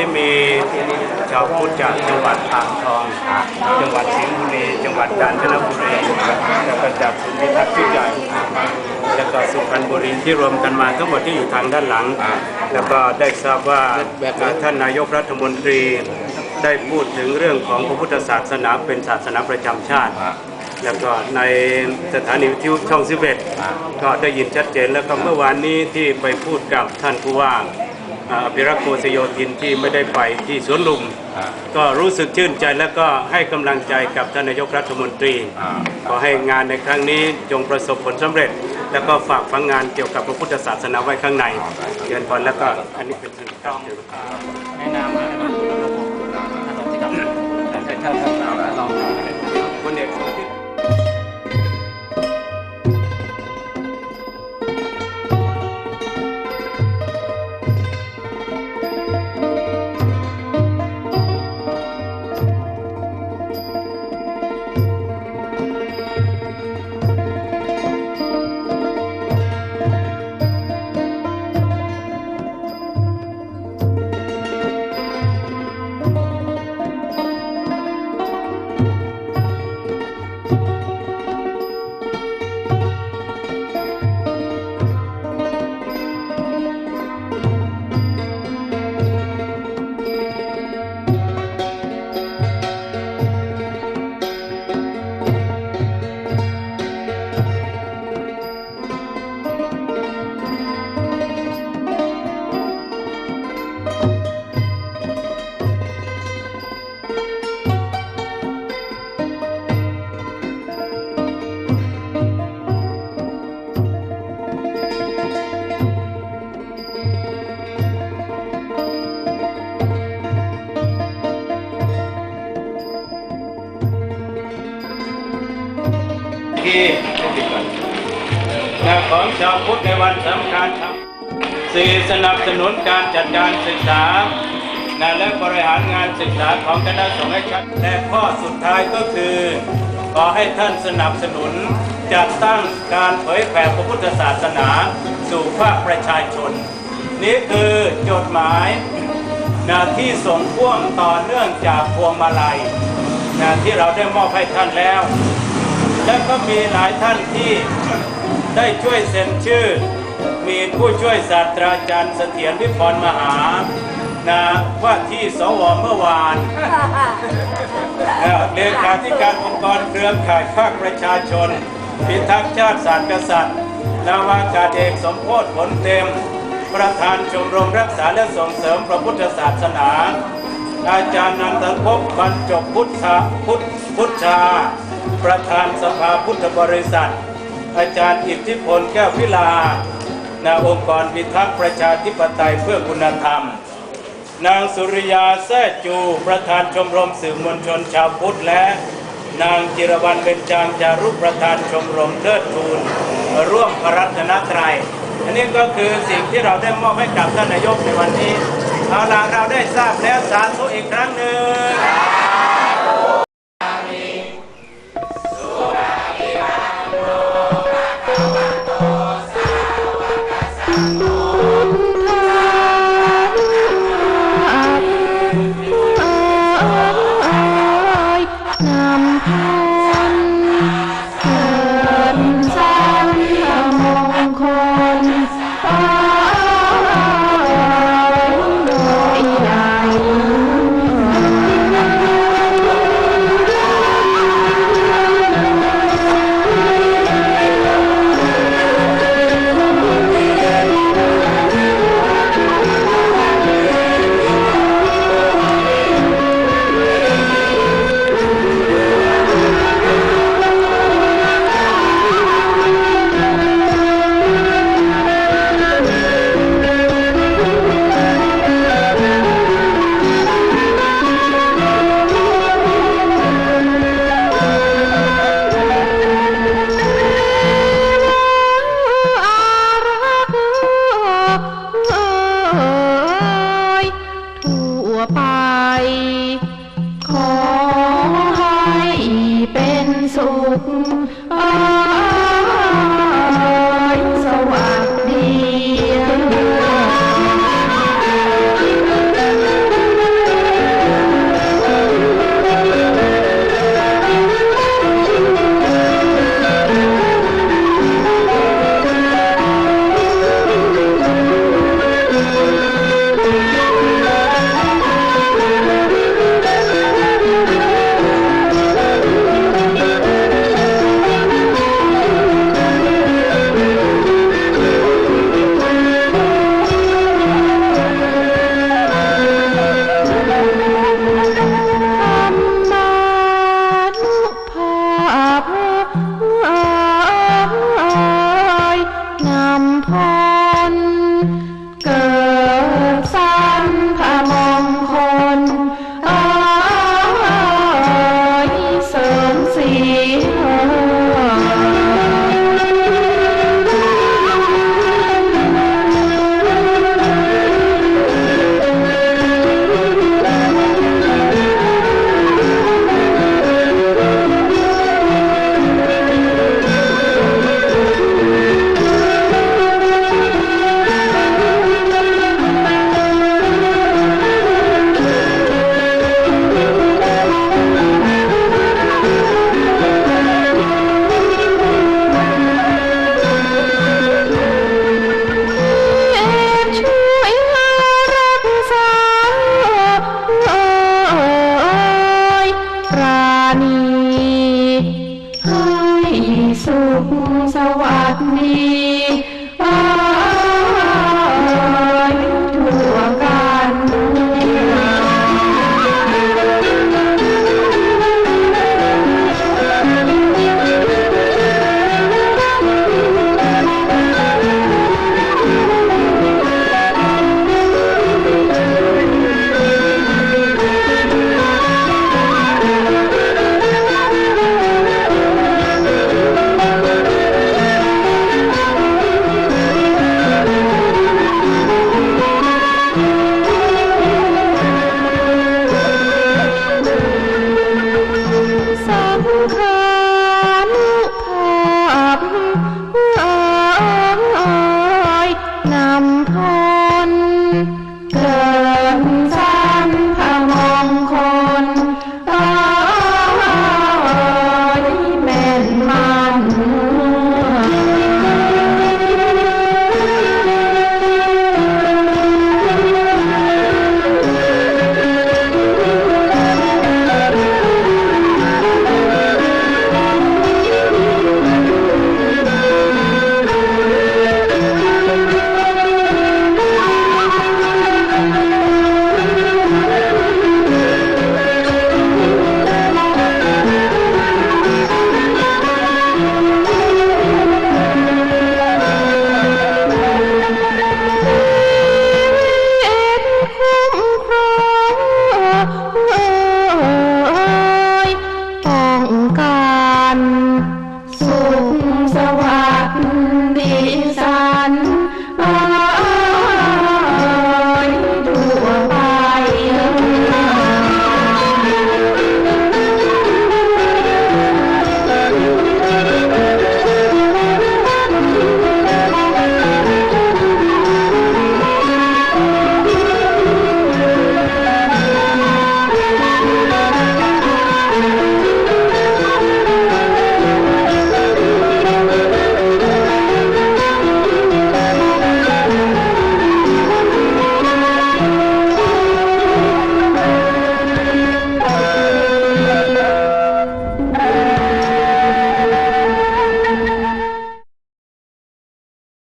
ี้มีชาวพุทธจากจังหวัดอ่างทอง จังหวัดสิงห์บุรี จังหวัดกาญจนบุรีแล้วก็จากสุพิทักษ์ชุดใหญ่แล้วก็สุพรรณบุรีที่รวมกันมาทั้งหมดที่อยู่ทางด้านหลัง แล้วก็ได้ทราบว่าท่านนายกรัฐมนตรีได้พูดถึงเรื่องของพระพุทธศาสนาเป็นศาสนาประจำชาติ แล้วก็ในสถานีวิทยุช่อง11ก็ได้ยินชัดเจนแล้วก็เมื่อวานนี้ที่ไปพูดกับท่านผู้ว่า อ่าอภิรักษ์โกศโยธินที่ไม่ได้ไปที่สวนลุม ก็รู้สึกชื่นใจแล้วก็ให้กำลังใจกับท่านนายกรัฐมนตรี ขอให้งานในครั้งนี้จงประสบผลสำเร็จ แล้วก็ฝากฝังงานเกี่ยวกับพระพุทธศาสนาไว้ข้างในเชิญพรแล้วก็อันนี้เป็นท่านครับเชิญครับแนะนำนะครับท่านท่านท่านลอง ที่นะของชาวพุทธในวันสำคัญครับสี่สนับสนุนการจัดการศึกษาและบริหารงานศึกษาของคณะสงฆ์ให้ชัดและข้อสุดท้ายก็คือ ขอให้ท่านสนับสนุนจัดตั้งการเผยแผ่พระพุทธศาสนาสู่ภาคประชาชน นี่คือจดหมายนะที่ส่งพ่วงต่อเนื่องจากพวงมาลัยนะที่เราได้มอบให้ท่านแล้ว และก็มีหลายท่านที่ได้ช่วยเซ็นชื่อ มีผู้ช่วยศาสตราจารย์เสถียรพิพรมหานะว่าที่สวเมื่อวานนะเลขาธิการองค์กรเครือข่ายภาคประชาชน พิทักษ์ชาติศาสตร์กษัตริย์นาวากาศเอกสมโพธิผลเต็ม ประธานชมรมรักษาและส่งเสริมพระพุทธศาสนา อาจารย์นันทภพบรรจบพุทธะพุทธพุทธา ประธานสภาพุทธบริษัท อาจารย์อิทธิพลแก้วพิลานาองค์กรพิทักษ์ประชาธิปไตยเพื่อคุณธรรม นางสุริยาแซ่จู ประธานชมรมสื่อมวลชนชาวพุทธและ นางจิรวรรณเบญจางจารุประธานชมรมเทิดทูลร่วมพระรัตนตรัยอันนี้ก็คือสิ่งที่เราได้มอบให้กับท่านนายกในวันนี้ เอาล่ะเราได้ทราบแล้วสาธุอีกครั้งหนึ่ง